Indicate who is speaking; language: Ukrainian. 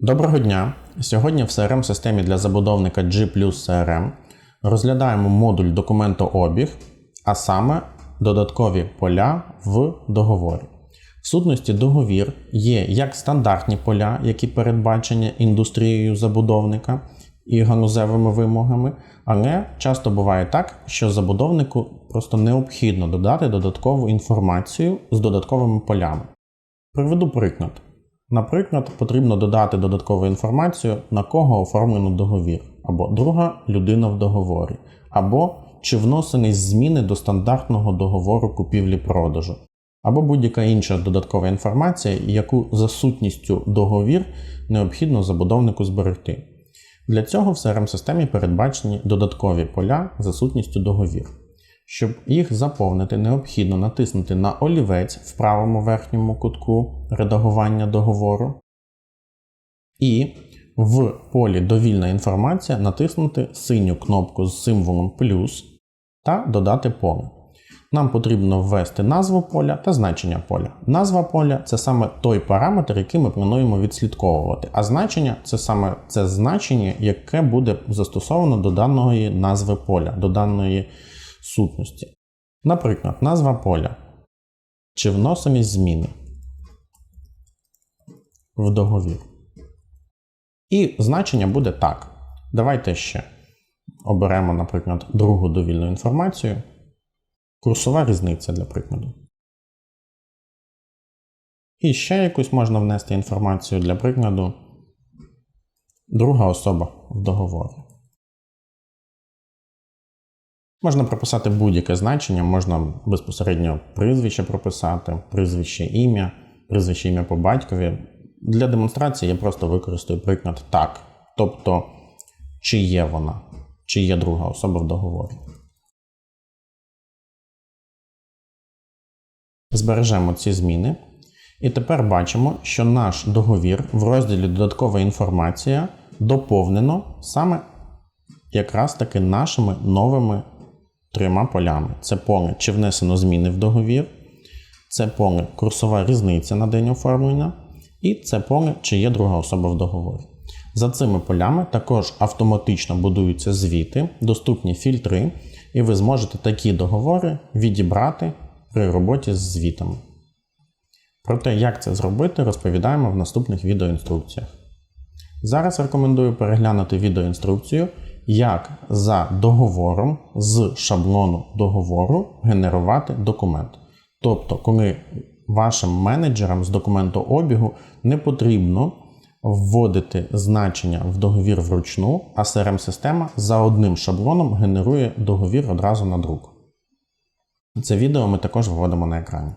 Speaker 1: Доброго дня! Сьогодні в crm системі для забудовника G CRM розглядаємо модуль документообіг, а саме додаткові поля в договорі. В сутності договір є як стандартні поля, які передбачені індустрією забудовника і ганузевими вимогами, але часто буває так, що забудовнику просто необхідно додати додаткову інформацію з додатковими полями. Приведу приклад. Наприклад, потрібно додати додаткову інформацію, на кого оформлено договір, або друга людина в договорі, або чи вносені зміни до стандартного договору купівлі-продажу, або будь-яка інша додаткова інформація, яку за сутністю договір необхідно забудовнику зберегти. Для цього в CRM-системі передбачені додаткові поля за сутністю договір. Щоб їх заповнити, необхідно натиснути на олівець в правому верхньому кутку редагування договору і в полі Довільна інформація натиснути синю кнопку з символом плюс та додати поле. Нам потрібно ввести назву поля та значення поля. Назва поля це саме той параметр, який ми плануємо відслідковувати, а значення це саме це значення, яке буде застосовано до даної назви поля, до даної сутності. Наприклад, назва поля. Чи вносимі зміни в договір. І значення буде так. Давайте ще оберемо, наприклад, другу довільну інформацію. Курсова різниця для прикладу. І ще якусь можна внести інформацію для прикладу. Друга особа в договорі. Можна прописати будь-яке значення, можна безпосередньо прізвище прописати, прізвище ім'я, прізвище ім'я по батькові. Для демонстрації я просто використаю приклад так. Тобто, чи є вона, чи є друга особа в договорі. Збережемо ці зміни. І тепер бачимо, що наш договір в розділі Додаткова інформація доповнено саме якраз таки нашими новими трьома полями. Це поле, чи внесено зміни в договір, це поле курсова різниця на день оформлення, і це поле, чи є друга особа в договорі. За цими полями також автоматично будуються звіти, доступні фільтри, і ви зможете такі договори відібрати при роботі з звітами. Про те, як це зробити, розповідаємо в наступних відеоінструкціях. Зараз рекомендую переглянути відеоінструкцію, як за договором з шаблону договору генерувати документ. Тобто, коли вашим менеджерам з документообігу не потрібно вводити значення в договір вручну, а CRM-система за одним шаблоном генерує договір одразу на друк. Це відео ми також виводимо на екрані.